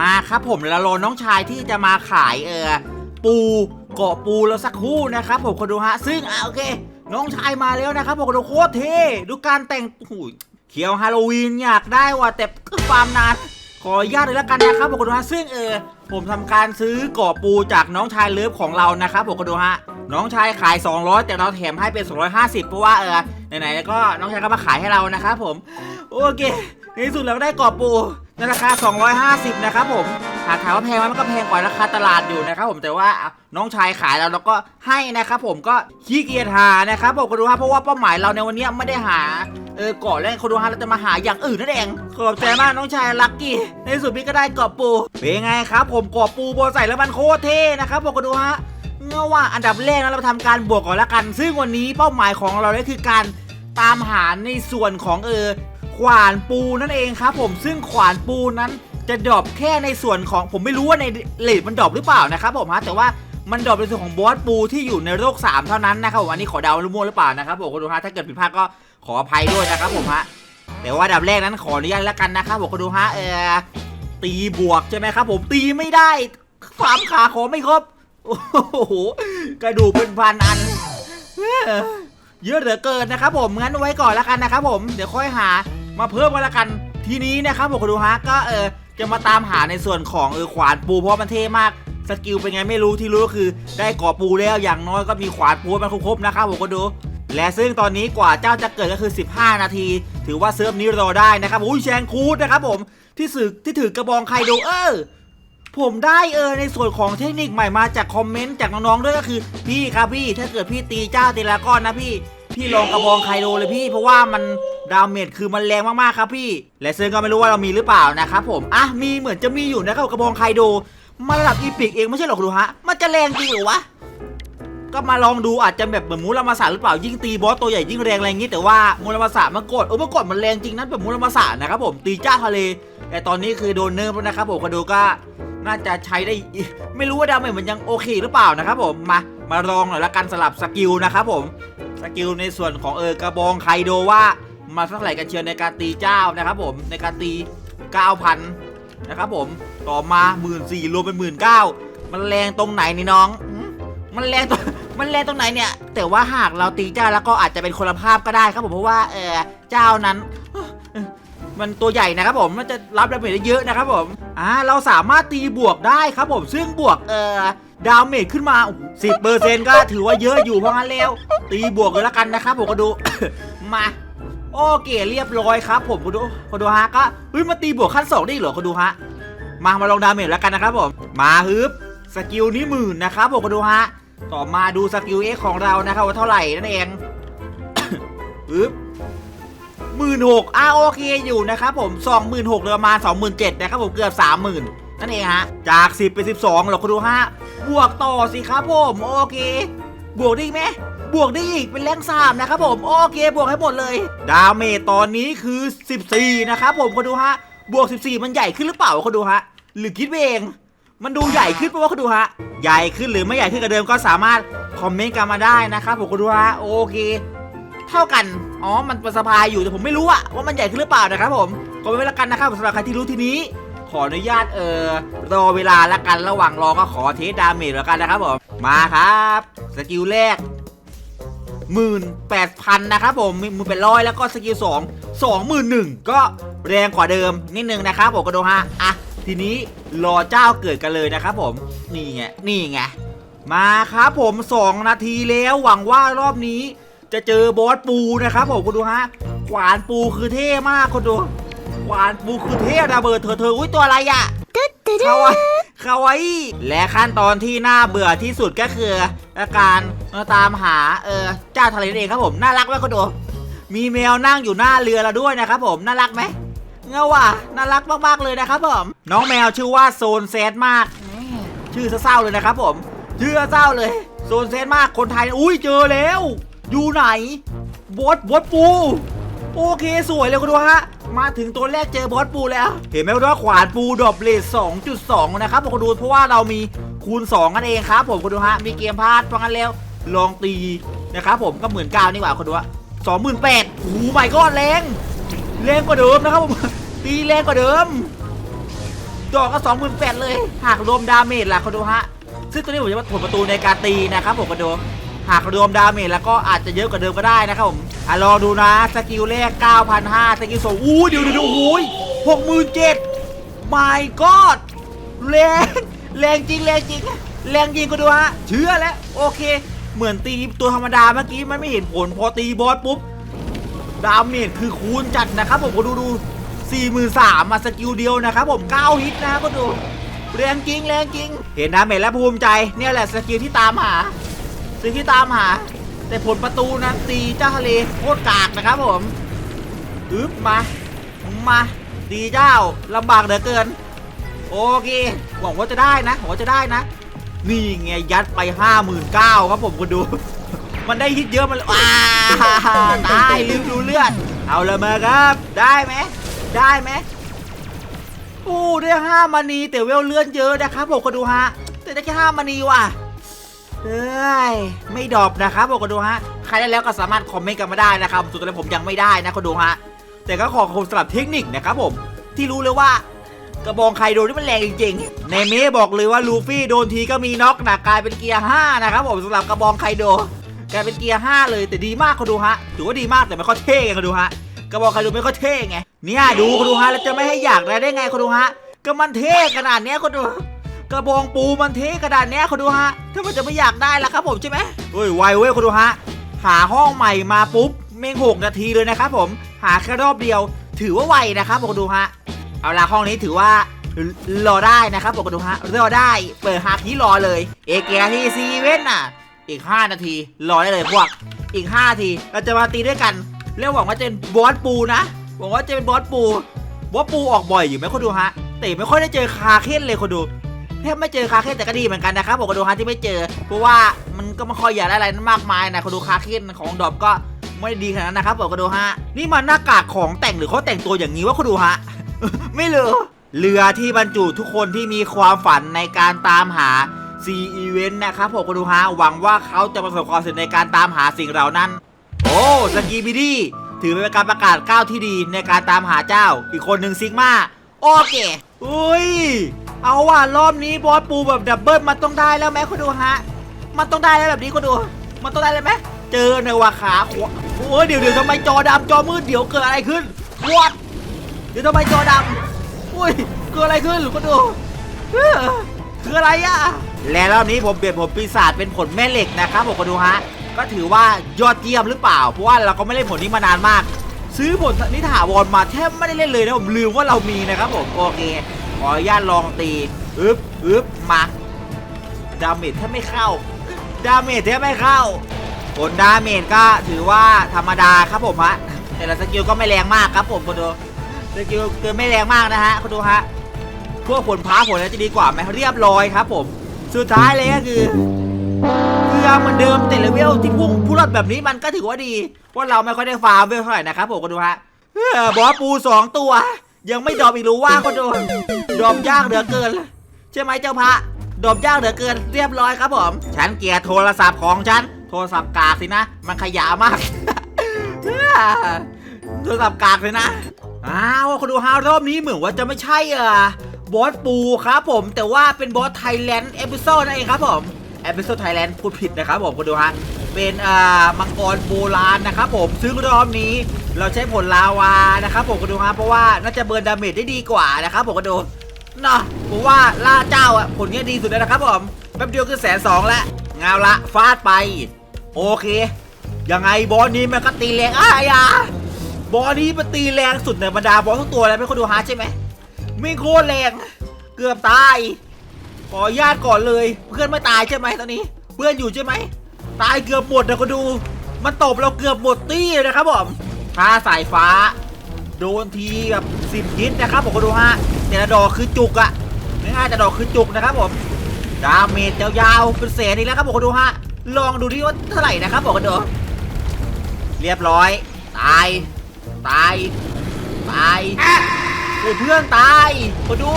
มาครับผมแล้วรอน้องชายที่จะมาขายเออปูเกาะปูแล้วสักคู่นะครับผมคนดูฮะ ซึ่งอะโอเค น้องชายมาแล้วนะครับผมคนดูโคตรเท่ดูการแต่งหูยเขียวฮาโลวีนอยากได้ว่ะแต่ก็ฟาร์มนานขออนุญาตเลยละกันนะครับผมคนดูฮะซึ่งเออผมทำการซื้อเกาะปูจากน้องชายเลิฟของเรานะครับผมคนดูฮะน้องชายขาย 200 แต่เราแถมให้เป็น 250 เพราะว่าเออไหนๆก็น้องชายก็มาขายให้เรานะครับผม โอเคในสุดเราได้กรอบปู ในราคา 250 นะครับผมหากถามว่าแพงไหมมันก็แพงกว่าราคาตลาดอยู่นะครับผมแต่ว่าน้องชายขายแล้วเราก็ให้นะครับผมก็ขี้เกียจหานะครับผมคนดูฮะเพราะว่าเป้าหมายเราในวันนี้ไม่ได้หาเออเกาะแล้วคนดูฮะเราจะมาหาอย่างอื่นนั่นเองขอบใจมากน้องชายลักกี้ในสุดพี่ก็ได้กรอบปูเป็นไงครับ ผมกรอบปูโบใส่แล้วมันโคตรเท่นะครับผมคนดูฮะเงื่อว่าอันดับแรกนะเราทำการบวกก่อนละกัน ซึ่งวันนี้เป้าหมายของเราเนี่ยคือการตามหาในส่วนของเออ ขวานปูนั่นเองครับผมซึ่งขวานปูนั้นจะดรอปแค่ในส่วนของผมไม่รู้ว่าในเลดมันดรอปหรือเปล่านะครับผมฮะแต่ว่ามันดรอปในส่วนของบอสปูที่อยู่ในโลก 3 เท่านั้นนะครับผมอันนี้ขอเดาลุ่มั่วหรือเปล่านะครับผมคุณดูฮะถ้าเกิดผิดพลาดก็ขออภัยด้วยนะครับผมฮะแต่ว่าดับแรกนั้นขออนุญาตแล้วกันนะครับผมคุณดูฮะเออตีบวกใช่ไหมครับผมตีไม่ได้ฟาร์มขาขอไม่ครบโอ้โหกระดูกเป็นพันอันเยอะเหลือเกินนะครับผมงั้นไว้ก่อนแล้วกันนะครับผมเดี๋ยวค่อยหา มาเพิ่มกันละกัน ทีนี้นะครับผมคุณดูฮะก็เออจะมาตามหาในส่วนของเออขวานปูเพราะมันเท่มากสกิลเป็นไงไม่รู้ที่รู้ก็คือ ได้ก่อปูแล้วอย่างน้อยก็มีขวานปูมันครบๆนะครับผมก็ดู และซึ่งตอนนี้กว่าเจ้าจะเกิดก็คือ 15 นาที ถือว่าเซิร์ฟนี้รอได้นะครับอุ้ยแชงคูดนะครับผมที่สึกที่ถือกระบองไคโดเออผมได้เออในส่วนของเทคนิคใหม่มาจากคอมเมนต์จากน้องๆด้วยก็คือ พี่ครับพี่ถ้าเกิดพี่ตีเจ้าตีละก้อนนะพี่ พี่ลองกระบองไคโดเลยพี่ เพราะว่ามัน ดาเมจคือมันแรงมากๆครับพี่ และซึ่งก็ไม่รู้ว่าเรามีหรือเปล่านะครับผมอะมีเหมือนจะมีอยู่นะครับกระบองไคโดมันระดับอีพิกเองไม่ใช่หรอกดูฮะมันจะแรงจริงหรอวะก็มาลองดูอาจจะแบบเหมือนมูลมาสาหรือเปล่ายิ่งตีบอสตัวใหญ่ยิ่งแรงอะไรอย่างงี้แต่ว่ามูลมาสามันกดเออเมื่อก่อนมันแรงจริงนะแบบมูลมาสานะครับผมตีจ้าทะเลแต่ตอนนี้คือโดนเนิร์ฟแล้วนะครับผมคาโดก็น่าจะใช้ได้ไม่รู้ว่าดาเมจมันยังโอเคหรือเปล่านะครับผมมามาลองหน่อยละกันสลับสกิลนะครับผมสกิลในส่วนของเออกระบองไคโดว่า มาสักไหร่กันเชียวในการตีเจ้านะครับผมในการตี 9,000 นะครับผมต่อมา 1 4ื่นรวมเป็น 1 9ื่นมันแรงตรงไหนนี่น้องมมันแรงตรงมันแรงตรงไหนเนี่ย แต่ว่าหากเราตีเจ้าแล้วก็อาจจะเป็นคนละภาพก็ได้ครับผมเพราะว่าเออเจ้านั้นมันตัวใหญ่นะครับผมมันจะรับดาเมจได้เยอะนะครับผมอ่าเราสามารถตีบวกได้ครับผมซึ่งบวกเอ่อดาเมจขึ้นมาสิบเปอร์เซ็นต์ก็ถือว่าเยอะอยู่เพราะงั้นแล้ว ตีบวกเลยละกันนะครับผมก็ดู มา โอเคเรียบร้อยครับ ผมก็ดูก็ดูฮะก็เฮ้ยมาตีบวกขั้นสองได้เหรอก็ดูฮะมามาลองดาเมจแล้วกันนะครับผมมาฮึบสกิลนี้หมื่นนะครับผมก็ดูฮะต่อมาดูสกิลเอ็กของเรานะครับว่าเท่าไหร่นั่นเองฮึบหมื่นหกอ่าโอเคอยู่นะครับผมสองหมื่นหกประมาณสองหมื่นเจ็ดนะครับผมเกือบสามหมื่นนั่นเองฮะจากสิบเป็นสิบสองเหราคุณดูฮะบวกต่อสิครับผมโอเค บวกได้ไหม บวกได้อีกเป็นแรงสามนะครับผมโอเคบวกให้หมดเลย ดาเมจตอนนี้คือ 14 นะครับผมคุณดูฮะบวก 14 มันใหญ่ขึ้นหรือเปล่าคุณดูฮะหรือคิดไปเอง มันดูใหญ่ขึ้นปะวะคุณดูฮะใหญ่ขึ้นหรือไม่ใหญ่ขึ้นกับเดิมก็สามารถคอมเมนต์กันมาได้นะครับผมคุณดูฮะโอเค เท่ากันอ๋อมันเป็นสะพายอยู่แต่ผมไม่รู้อะว่ามันใหญ่ขึ้นหรือเปล่านะครับผมก็ไม่เป็นละกันนะครับสำหรับใครที่รู้ทีนี้ขออนุญาตเอ่อรอเวลาละกันระหว่างรอก็ขอเทสดาเมจแล้วกันนะครับผมมาครับ สกิลแรก หมื่นแปดพันนะครับผมมือเป็นร้อยแล้วก็สกิลสองสองหมื่นหนึ่งก็แรงกว่าเดิมนิดนึงนะครับผมกระโดดฮะอะทีนี้รอเจ้าเกิดกันเลยนะครับผมนี่ไงนี่ไงมาครับผม 2 นาทีแล้วหวังว่ารอบนี้ จะเจอบอสปูนะครับผมคุณดูฮะขวานปูคือเท่มากคุณดูขวานปูคือเท่ระเบิดเธอเธออุ้ยตัวอะไรอะคาวาคาวาอิและขั้นตอนที่น่าเบื่อที่สุดก็คืออาการ ตามหาเออเจ้าทะเลนั่นเองครับผมน่ารักไหมคุณดูมีแมวนั่งอยู่หน้าเรือเราด้วยนะครับผมน่ารักไหมเงาว่ะน่ารักมากๆเลยนะครับผมน้องแมวชื่อว่าโซนแซดมากชื่อเศร้าเลยนะครับผมชื่อเศร้าเลยโซนเซนมากคนไทยอุ้ยเจอแล้ว อยู่ไหนบอสบอสปู โอเคสวยเลยคุณดูฮะ มาถึงตัวแรกเจอบอสปูแล้ว เห็นไหมว่าขวานปูดรอปเลส2.2 นะครับผมคุณดูเพราะว่าเรามีคูณ 2 กันเองครับผมคุณดูฮะ มีเกมพาดเพราะงั้นแล้ว ลองตีนะครับผมก็หมื่นเก้านี่หว่าคุณดูฮะสองหมื่นแปดโอ้โหไม่ก็แรงแรงกว่าเดิมนะครับผมตีแรงกว่าเดิมดอกก็สองหมื่นแปดเลย หากรวมดาเมจล่ะคนดูฮะซึ่งตัวนี้ผมจะมาผลประตูในการตีนะครับผมคนดูหากรวมดาเมจแล้วก็อาจจะเยอะกว่าเดิมก็ได้นะครับผมอะลอดูนะสกิลแรก 9,500สกิลสองอู้เดี๋ยวเดี๋ยวเดี๋ยวโอ้ยหกหมื่นเจ็ด my god แรงแรงจริงแรงจริงแรงจริงก็ดูฮะเชื่อแล้วโอเค เหมือนตีตัวธรรมดาเมื่อกี้มันไม่เห็นผลพอตีบอสปุ๊บดาเมจคือคูณจัดนะครับผมก็ดูดู4 3 0 0 0มาสกิลเดียวนะครับผม9ฮิตนะก็ดูแรงจริงแรงจริง เห็นดาเมจแล้วภูมิใจเนี่ยแหละสกิลที่ตามหาสิ่งที่ตามหา แต่ผลประตูนั้นตีเจ้าทะเลโคตรกากนะครับผมอึ๊บมามาตีเจ้าลำบากเหลือเกิน โอเคหวังว่าจะได้นะหวังว่าจะได้นะ นี่ไงยัดไป 59,000ครับผมคุณดู มันได้ฮิตเยอะมันว้าตายลืมดูเลือด เอาละมาครับ ได้ไหมได้ไหมโอ้ได้ห้ามานีแต่เวลเลื่อนเยอะนะครับผมก็ดูฮะ แต่ได้แค่ห้ามานีว่ะเอ้ยไม่ดรอปนะครับผมก็ดูฮะใครได้แล้วก็สามารถคอมเมนต์กันมาได้นะครับส่วนตัวผมยังไม่ได้นะก็ดูฮะแต่ก็ขอขอบคุณสำหรับเทคนิคนะครับผมที่รู้เลยว่า กระบองไคโดนี่มันแรงจริงๆ ในเมบอกเลยว่าลูฟี่โดนทีก็มีน็อกนะกลายเป็นเกียร์5นะครับผมสำหรับกระบองไคโดกลายเป็นเกียร์5เลยแต่ดีมากเขาดูฮะถือว่าดีมากแต่ไม่ค่อยเท่ไงเขาดูฮะกระบอกไคโดไม่ค่อยเท่ไงเนี่ยดูเขาดูฮะแล้วจะไม่ให้อยากได้ได้ไงเขาดูฮะก็มันเท่ขนาดเนี้ยเขาดูกระบองปูมันเท่ขนาดเนี้ยเขาดูฮะถ้ามันจะไม่อยากได้ล่ะครับผมใช่ไหมเฮ้ยไวเว้ยเขาดูฮะหาห้องใหม่มาปุ๊บเมงหกนาทีเลยนะครับผมหาแค่รอบเดียว ถือว่าไวนะครับผมดูฮะ เอาละห้องนี้ถือว่ารอได้นะครับบอกกันดูฮะรอได้ เปิดฮาคีรอเลย เอเกียที่ซีเว่นน่ะ อีก 5 นาที รอได้เลยพวก อีก 5 นาที เราจะมาตีด้วยกันแล้วหวังว่าจะเป็นบอสปูนะ หวังว่าจะเป็นบอสปู บอสปูออกบ่อยอยู่ไหมคนดูฮะ แต่ไม่ค่อยได้เจอคาเค้นเลยคนดูแทบไม่เจอคาเค้นแต่ก็ดีเหมือนกันนะครับบอกกันดูฮะที่ไม่เจอ เพราะว่ามันก็ไม่ค่อยอยากได้อะไรมากมายนะคนดูคาเค้นของดรอปก็ไม่ดีขนาดนั้นนะครับบอกกันดูฮะ นี่มันหน้ากากของแต่งหรือเขาแต่งตัวอย่างนี้วะคนดูฮะ ไม่เหลือ เรือที่บรรจุทุกคนที่มีความฝันในการตามหา C Event นะครับผมคุณดูฮะหวังว่าเขาจะประสบความสำเร็จในการตามหาสิ่งเหล่านั้น โอ้สกีบิดี้ถือเป็นการประกาศก้าวที่ดีในการตามหาเจ้า อีกคนหนึ่งซิกมาโอเคอุ้ย เอาว่ารอบนี้บอสปูแบบดับเบิลมันต้องได้แล้วไหมคุณดูฮะ มันต้องได้แล้วแบบนี้คุณดู มันต้องได้เลยไหมเจอในว่าขาขวาโอ้ยเดี๋ยวเดี๋ยวทำไมจอดำจอมืดเดี๋ยวเกิดอะไรขึ้นวอด เดี๋ยวทำไมจอดำอุ้ยเกิดอะไรขึ้นหรือก็ดูเอ้อคืออะไรอะและรอบนี้ผมเปลี่ยนผลปีศาจเป็นผลแม่เหล็กนะครับผมก็ดูฮะก็ถือว่ายอดเยี่ยมหรือเปล่า เพราะว่าเราก็ไม่เล่นผลนี้มานานมาก ซื้อผลนิถาวรมาแทบไม่ได้เล่นเลยนะผมลืมว่าเรามีนะครับผมโอเคขออนุญาตลองตีอึ๊บอึ๊บมาดาเมจแทบไม่เข้าดาเมจแทบไม่เข้าผลดาเมจก็ถือว่าธรรมดาครับผมฮะแต่ละสกิลก็ไม่แรงมากครับผมคุณดู สกิลเกินไม่แรงมากนะฮะคุณดูฮะพวกผลพ้าผลนั้นจะดีกว่าไหมเรียบร้อยครับผม สุดท้ายเลยก็คือเกลือเหมือนเดิมแต่เลเวลที่พุ่งพุ่งแบบนี้มันก็ถือว่าดีเพราเราไม่ค่อยได้ฟาร์มเวลเท่าไหร่นะครับผมคุณดูฮะบอสปูสองตัว ยังไม่ดรอปอีกรู้ว่าคุณดูดรอปยากเหลือเกิน ใช่ไหมเจ้าพระดรอปยากเหลือเกินเรียบร้อยครับผมฉันเกียร์โทรศัพท์ของฉันโทรศัพท์กากสินะ มันขยะมากโทรศัพท์กากเลยนะ อ้าวคุณดูฮารอบนี้เหมือนว่าจะไม่ใช่อ่อบอสปูครับผม แต่ว่าเป็นบอสไทยแลนด์เอพิโซดนั่นเองครับผมเอพิโซดไทยแลนด์พูดผิดนะครับผมคุณดูฮะเป็นอ่อมังกรโบราณนะครับผมซึ่งรอบนี้เราใช้ผลลาวานะครับผมคุณดูฮะเพราะว่าน่าจะเบิร์นดาเมจได้ดีกว่านะครับผมคุณดูเนาะผมว่าล่าเจ้าอะผลเนี้ยดีสุดแล้วนะครับผมแป๊บเดียวคือแสนสองล้วงาวละฟาดไป โอเคยังไงบอสนี้มันก็ตีแรงอ้ายา บอสนี้มันตีแรงสุดในบรรดาบอสทุกตัวเลยไม่คนดูฮาร์ดใช่ไหมไม่โคตรแรง เกือบตาย ขอญาตก่อนเลย เพื่อนไม่ตายใช่ไหมตอนนี้ เพื่อนอยู่ใช่ไหม ตายเกือบหมดนะคนดู มันตบเราเกือบหมดตี้เลยนะครับผมถ้าสายฟ้า โดนทีแบบสิบยิดนะครับผมคนดูฮะแต่ละดอกคือจุกอะไม่ง่ายแต่ดอกคือจุกนะครับผมดาเมจยาวๆเป็นแสนอีกแล้วครับผมคนดูฮะลองดูที่ว่าเท่าไหร่นะครับผมคนดูเรียบร้อย ตาย ตาย ตายโอ้ยเพื่อนตายมาดู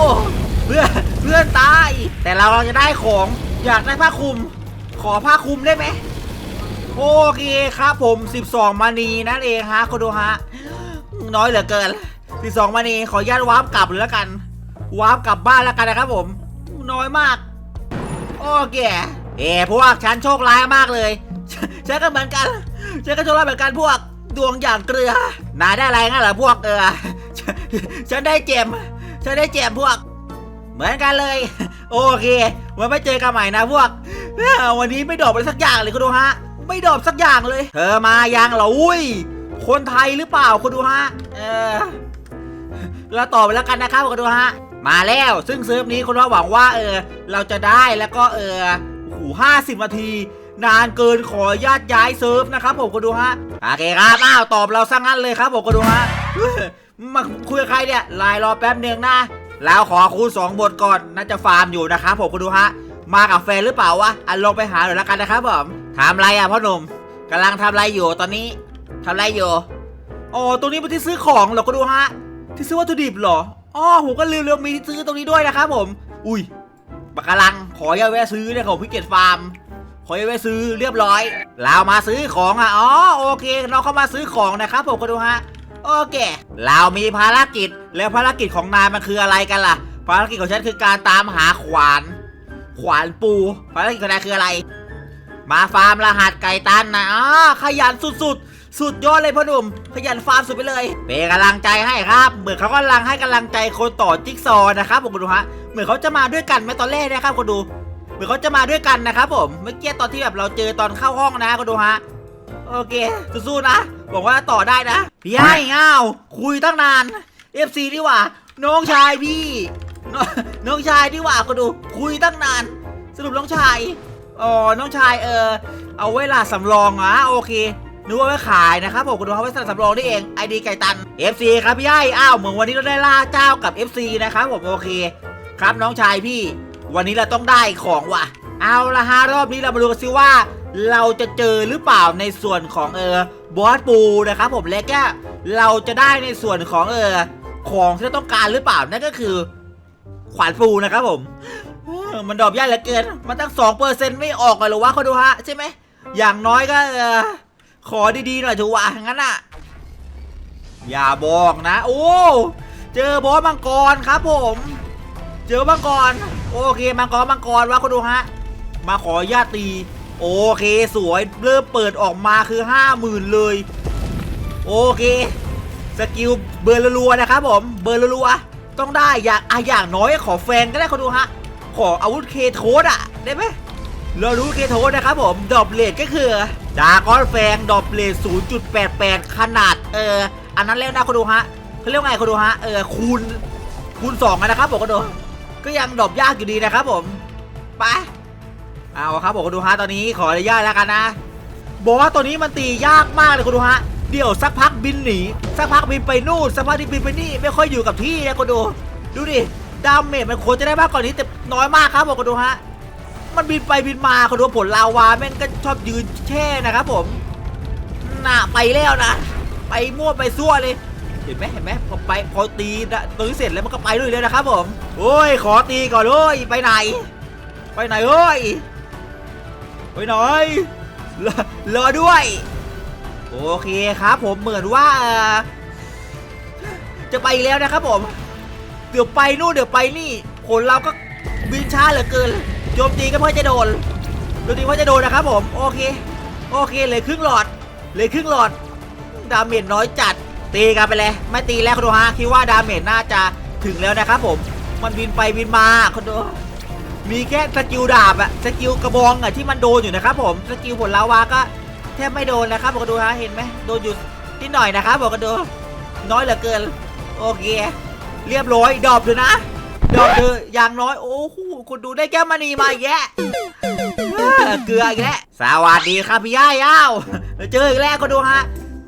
เพื่อน เพื่อนตาย แต่เราจะได้ของ อยากได้ผ้าคลุม ขอผ้าคลุมได้ไหม โอเคครับผม 12มานีนั่นเองฮะคุณดูฮะ น้อยเหลือเกิน 12มานีขออนุญาตวาร์ปกลับเลยแล้วกัน วาร์ปกลับบ้านแล้วกันนะครับผม น้อยมาก โอเคเอ้พวกฉันโชคร้ายมากเลยฉันก็เหมือนกันฉันก็โชคร้ายเหมือนกันพวก ดวงอย่างเกลือนายได้อะไรงั้นเหรอพวกเออฉันฉันได้เจมฉันได้เจมพวก เหมือนกันเลย โอเคไว้ไม่เจอกันใหม่นะพวก วันนี้ไม่ดรอปเลยสักอย่างเลยคุณดูฮะ ไม่ดรอปสักอย่างเลย เธอมายังเหรออุ้ย คนไทยหรือเปล่าคุณดูฮะ เออเราต่อไปแล้วกันนะครับคุณดูฮะ มาแล้วซึ่งเซิร์ฟนี้คุณว่าหวังว่าเออ เราจะได้แล้วก็เออโอ้โหห้าสิบนาทีนานเกินขอญาตย้ายเซิร์ฟนะครับผมคุณดูฮะ โอเคครับ อ้าว ตอบเราซะงั้นเลยครับผมคุณดูฮะมาคุยกับใครเนี่ยไลน์รอแป๊บหนึ่งนะแล้วขอคูณสองบทก่อนน่าจะฟาร์มอยู่นะครับผมคุณดูฮะ มากับแฟนหรือเปล่าวะ อันลงไปหาหน่อยล้วกันนะครับผมทำอะไรอะพ่อหนุ่มกำลังทำอะไรอยู่ตอนนี้ทำอะไรอยู่อ๋อตรงนี้เป็นที่ซื้อของเหรอคุณดูฮะ ที่ซื้อวัตถุดิบเหรออ๋อผมก็ลืมเรื่องมีที่ซื้อตรงนี้ด้วยนะครับผม อุ้ยปากกาลังขอยาแวะซื้อเนี่ยของพิเกตฟาร์ม ขออย่าแวะซื้อเรียบร้อย เรามาซื้อของอะ อ๋อโอเค เราเข้ามาซื้อของนะครับผมก็ดูฮะ โอเค เรามีภารกิจ แล้วภารกิจของนายมันคืออะไรกันล่ะ ภารกิจของฉันคือการตามหาขวาน ขวานปู ภารกิจของนายคืออะไร มาฟาร์มรหัสไก่ตันนะอ๋อขยันสุดๆ สุดยอดเลยพ่อหนุ่ม ขยันฟาร์มสุดไปเลย เป็นกำลังใจให้ครับ เหมือนเขากำลังให้กำลังใจคนต่อจิ๊กซอนะครับผมคุณดูฮะ เหมือนเขาจะมาด้วยกันไหมตอนแรกนะครับคุณดู เหมือนเขาจะมาด้วยกันนะครับผมเมื่อกี้ตอนที่แบบเราเจอตอนเข้าห้องนะคุณดูฮะโอเคสู้ๆนะบอกว่าต่อได้นะพี่ให้ง้าวคุยตั้งนาน FC ดีกว่า น้องชายพี่น้องชายดีกว่าก็ดูคุยตั้งนาน สรุปน้องชายอ๋อน้องชายเออเอาเวลาสำรองอะโอเคนึกว่าไว้ขายนะครับผมก็ดูเขาไว้สำรองนี่เองไอดีไก่ตัน FC ครับพี่ให้อ้าวเหมือนวันนี้เราได้ล่าเจ้ากับ FC นะครับผมโอเค ครับน้องชายพี่ วันนี้เราต้องได้ของว่ะ เอาละฮะรอบนี้เรามาดูกันซิว่า เราจะเจอหรือเปล่าในส่วนของเออบอสปูนะครับผมและก็เราจะได้ในส่วนของเออของที่เราต้องการหรือเปล่านั่นก็คือ ขวานปูนะครับผมมันดอกย่าเหลือเกิน มันตั้งสองเปอร์เซ็นต์ไม่ออกเลยหรอวะเขาดูฮะใช่ไหม อย่างน้อยก็เออขอดีๆหน่อยถือว่างั้นอะ อย่าบอกนะ โอ้ เจอบอสมังกรครับผม เจอมังกรโอเคมังกรมังกรวะคุณดูฮะ มาขอญาตี โอเคสวยเริ่มเปิดออกมาคือ50,000เลย โอเค สกิลเบอร์รัวนะครับผมเบอร์รัวต้องได้อยางอะอย่างน้อยขอแฟนก็ได้คุณดูฮะ ขออาวุธเคโทสอะได้ไหมเรารู้เคโทสนะครับผมดอปเลทก็คือดาก้อนแฟงดอปเลท0.88 ขนาดเอออันนั้นแล้วนะคุณดูฮะเขาเรียกไงคุณดูฮะเออคูณคูณสองนะครับผมก็ดู ก็ยังดรอปยากอยู่ดีนะครับผมไปเอาครับผมคุณดูฮะตอนนี้ขออนุญาตแล้วกันนะบอกว่าตัวนี้มันตียากมากเลยคุณดูฮะเดี๋ยวสักพักบินหนีสักพักบินไปนู่นสักพักที่บินไปนี่ไม่ค่อยอยู่กับที่นะคุณดู ดูดิดาเมจมันควรจะได้มากกว่านี้แต่น้อยมากครับผมคุณดูฮะมันบินไปบินมาคุณดูผลลาวาแม่งก็ชอบยืนแช่นะครับผมน่ะไปแล้วนะ ไปมั่วไปซั่วเลย เห็นไหมเห็นไหมพอไปพอตีนะตัวนี้เสร็จแล้วมันก็ไปเลยเลยนะครับผมโอ้ยขอตีก่อนเลยไปไหน ไปไหนเอ้ยไปหนรอรอด้วย โอเคครับผมเหมือนว่า จะไปแล้วนะครับผมเดี๋ยวไปนู่นเดี๋ยวไปนี่ผลเราก็บินช้าเหลือเกินโจมตีก็เพื่อจะโดนโจมตีเพื่อจะโดนนะครับผมโอเค โอเคเหลยครึ่งหลอดเหลยครึ่งหลอดดาเมจน้อยจัด ตีกันไปเลย ไม่ตีแล้วคุณดูฮะคิดว่าดาเมจน่าจะถึงแล้วนะครับผม มันบินไปบินมาคุณดูมีแค่สกิลดาบอะสกิลกระบองอะที่มันโดนอยู่นะครับผมสกิลผลลาวาก็แทบไม่โดนนะครับบอกกันดูฮะเห็นไหมโดนอยู่นิดหน่อยนะครับบอกกันดูน้อยเหลือเกิน โอเค เรียบร้อยดรอบเลยนะดรอบเลยอย่างน้อยโอ้โหคุณดูได้แก้วมณีมาแยะเกลืออีกแล้วสวัสดีครับพี่ย่ายอ้าวเจออีกแล้วก็ดูฮะ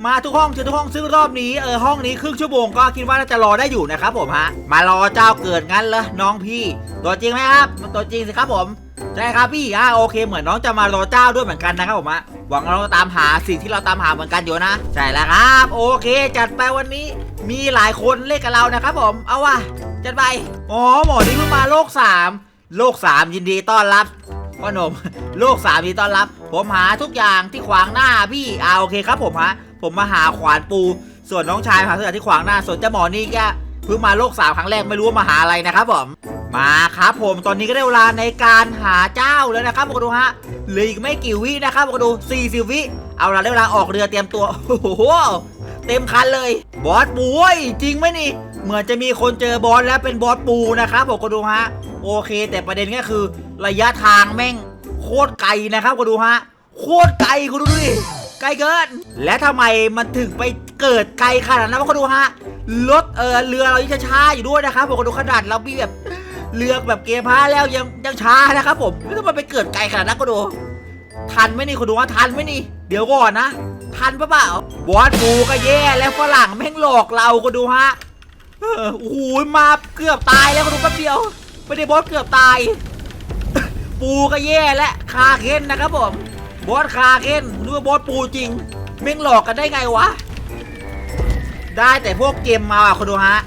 มาทุกห้องเจอทุกห้องซึ่งรอบนี้เออห้องนี้ครึ่งชั่วโมงก็คิดว่าน่าจะรอได้อยู่นะครับผมฮะมารอเจ้าเกิดงั้นเหรอน้องพี่ ตัวจริงไหมครับตัวจริงสิครับผมใช่ครับพี่อ่าโอเค เหมือนน้องจะมารอเจ้าด้วยเหมือนกันนะครับผมฮะหวังเราตามหาสิ่งที่เราตามหาเหมือนกันอยู่นะ ใช่แล้วครับ โอเค จัดไปวันนี้ มีหลายคนเล่นกับเรานะครับผม เอาว่ะจัดไป อ๋อหมอนี่เพิ่งมาโลกสามโลกสามยินดีต้อนรับพ่อหนุ่มโลกสามยินดีต้อนรับ ผมหาทุกอย่างที่ขวางหน้าพี่อ่าโอเคครับผมฮะ ผมมาหาขวานปู ส่วนน้องชายหาทุกอย่างที่ขวางหน้า ส่วนเจ้าหมอนี่ก็เพิ่งมาโลกสามครั้งแรกไม่รู้ว่ามาหาอะไรนะครับผม มาครับผมตอนนี้ก็ได้เวลาในการหาเจ้าแล้วนะครับบอกดูฮะเหลืออีกไม่กี่วินะครับบอกดู40วิ เอาละได้เวลาออกเรือเตรียมตัว โอ้โห เต็มคันเลย บอสปูเว้ยจริงไหมนี่ เหมือนจะมีคนเจอบอสแล้วเป็นบอสปูนะครับบอกดูฮะ โอเค แต่ประเด็นก็คือ ระยะทางแม่งโคตรไกลนะครับก็ดูฮะ โคตรไกลคุณดูดิ ไกลเกิน และทำไมมันถึงไปเกิดไกลขนาดนั้นก็ดูฮะ รถเออเรือเรายังช้าอยู่ด้วยนะครับบอกดูขนาดเรามีแบบเลือแบบเกมพาแล้วยังยังช้านะครับผมไม่ต้องมาไปเกิดไกลขนาดนั้นก็ดู ทันไหมนี่คุณดูว่าทันไหมนี่ เดี๋ยวก่อนนะ ทันปะเปล่าบอสปูก็แย่แล้วฝรั่งแม่งหลอกเราก็ดูฮะออโอ้โหมาเกือบตายแล้วก็ดูแป๊บเดียว ไม่ได้บอสเกือบตาย ปูก็แย่และคาเค้นนะครับผม บอสคาเคนนึกว่าบอสปูจริงแม่งหลอกกันได้ไงวะ ได้แต่พวกเกมมาคุณดูฮะ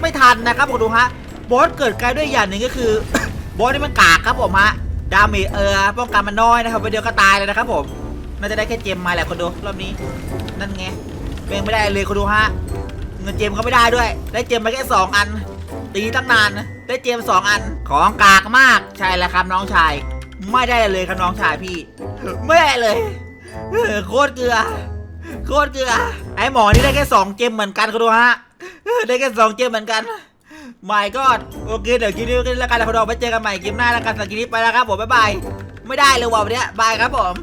ไม่ทันนะครับคุณดูฮะ บอสเกิดไกลด้วยอย่างหนึ่งก็คือ บอสนี่มันกากครับผมฮะ ดาเมจเออป้องกันมันน้อยนะครับไปเดียวก็ตายเลยนะครับผม น่าจะได้แค่เจมมาแหละคนดูรอบนี้ นั่นไงเป็นไม่ได้เลยคนดูฮะ เงินเจมก็ไม่ได้ด้วย ได้เจมมาแค่สองอัน ตีตั้งนาน ได้เจมสองอัน ของกากมาก ใช่แล้วครับน้องชาย ไม่ได้เลยครับน้องชายพี่ ไม่เลยโคตรเกลือโคตรเกลือไอหมอนี่ได้แค่สองเจมเหมือนกันคุณดูฮะได้แค่สองเจมเหมือนกันไม่ก็โอเคเดี๋ยวคลิปนี้ก็แล้วกันนะคุณผู้ชมไปเจอกันใหม่คลิปหน้าแล้วกันสักคลิปไปแล้วครับผมบ๊ายบายไม่ได้เลยว่ะวันนี้บายครับผม